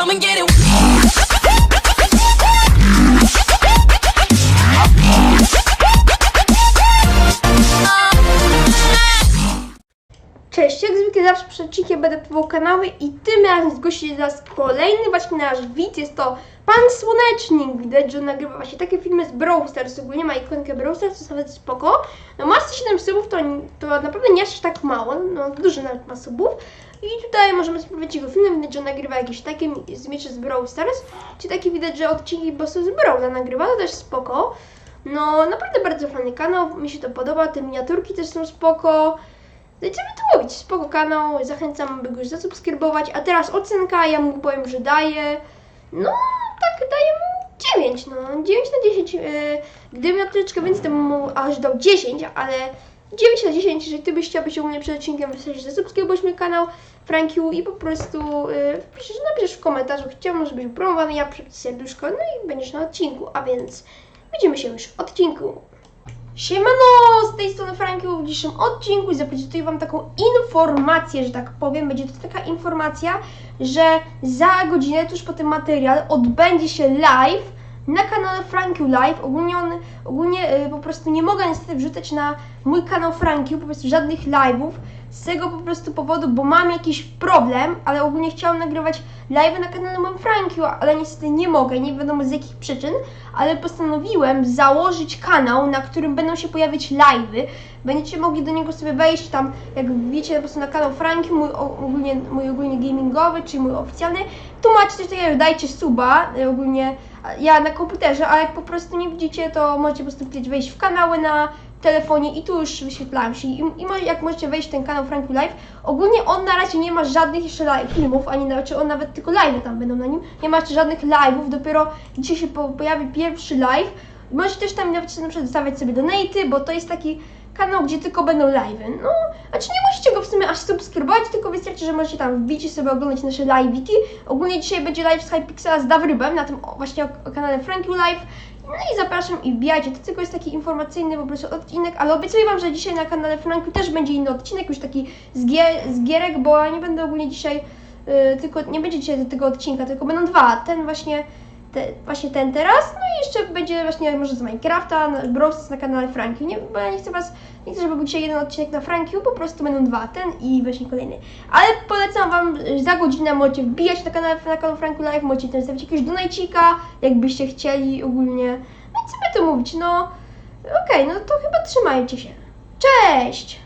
come and get it. Cześć, jak zwykle zawsze przed odcinkiem będę próbował kanały i tym razem zgłosi się nas kolejny właśnie nasz widz, jest to Pan Słonecznik. Widać, że nagrywa właśnie takie filmy z Brawl Stars, ogólnie ma ikonkę Brawl Stars, to nawet spoko. No ma 107 subów, to, to naprawdę nie aż tak mało, no dużo nawet ma subów. I tutaj możemy sprawdzić jego filmy, widać, że nagrywa jakieś takie z miecze z Brawl Stars, czy takie widać, że odcinki prostu z Brawla nagrywa, to też spoko. No naprawdę bardzo fajny kanał, mi się to podoba, te miniaturki też są spoko. By tu mówić, spoko kanał, zachęcam, by go już zasubskrybować, a teraz ocenka, ja mu powiem, że daję, no tak daję mu 9, no. 9 na 10, yy, gdybym miał troszeczkę więcej, to bym mu aż dał 10, ale 9 na 10, jeżeli ty byś chciał być u mnie przed odcinkiem, wystarczy, że zasubskrybujesz mój kanał Frankiu i po prostu yy, napiszesz w komentarzu, chciałbym, żebyś był promowany, ja przypiszę serduszko, no i będziesz na odcinku, a więc widzimy się już w odcinku. Siemano, z tej strony Frankiu w dzisiejszym odcinku i zaprezentuję Wam taką informację, że tak powiem. Będzie to taka informacja, że za godzinę, tuż po tym materiał, odbędzie się live na kanale Frankiu Live. Ogólnie on, ogólnie y, po prostu nie mogę niestety wrzucać na mój kanał Frankiu po prostu żadnych live'ów. Z tego po prostu powodu, bo mam jakiś problem, ale ogólnie chciałam nagrywać live na kanale moim Frankiu, ale niestety nie mogę, nie wiadomo z jakich przyczyn, ale postanowiłem założyć kanał, na którym będą się pojawiać live'y. Będziecie mogli do niego sobie wejść tam, jak wiecie, po prostu na kanał Franki, mój ogólnie, mój ogólnie gamingowy, czyli mój oficjalny. Tu macie coś takiego, dajcie suba, y, ogólnie ja na komputerze, a jak po prostu nie widzicie, to możecie po prostu wejść w kanały na telefonie i tu już wyświetlają się. I, i jak możecie wejść w ten kanał Franku Live, ogólnie on na razie nie ma żadnych jeszcze live filmów, ani na, czy on nawet tylko live tam będą na nim. Nie ma jeszcze żadnych live'ów, dopiero dzisiaj się po, pojawi pierwszy live. Możecie też tam nawet na przykład zostawiać sobie donaty, bo to jest taki kanał, gdzie tylko będą live'y. No, a czy nie musicie go w sumie aż subskrybować, tylko wystarczy, że możecie tam wbić i sobie oglądać nasze live'iki. Ogólnie dzisiaj będzie live z Hypixela z Dawrybem na tym właśnie kanale Frankie Live. No i zapraszam i wbijajcie. To tylko jest taki informacyjny po prostu odcinek, ale obiecuję Wam, że dzisiaj na kanale Franku też będzie inny odcinek, już taki z, gier, z gierek, bo ja nie będę ogólnie dzisiaj, y, tylko nie będzie dzisiaj tego odcinka, tylko będą dwa. Ten właśnie, te, właśnie ten teraz, no i jeszcze będzie właśnie może z Minecrafta, Stars na kanale Franki, nie, bo ja nie chcę Was, nie chcę, żeby był dzisiaj jeden odcinek na Frankiu, po prostu będą dwa, ten i właśnie kolejny. Ale polecam Wam, y, za godzinę możecie wbijać na kanał, na kanał Franku Live, możecie też stawić jakiegoś donajcika, jakbyście chcieli ogólnie. No i co by tu mówić, no okej, no to chyba trzymajcie się. Cześć!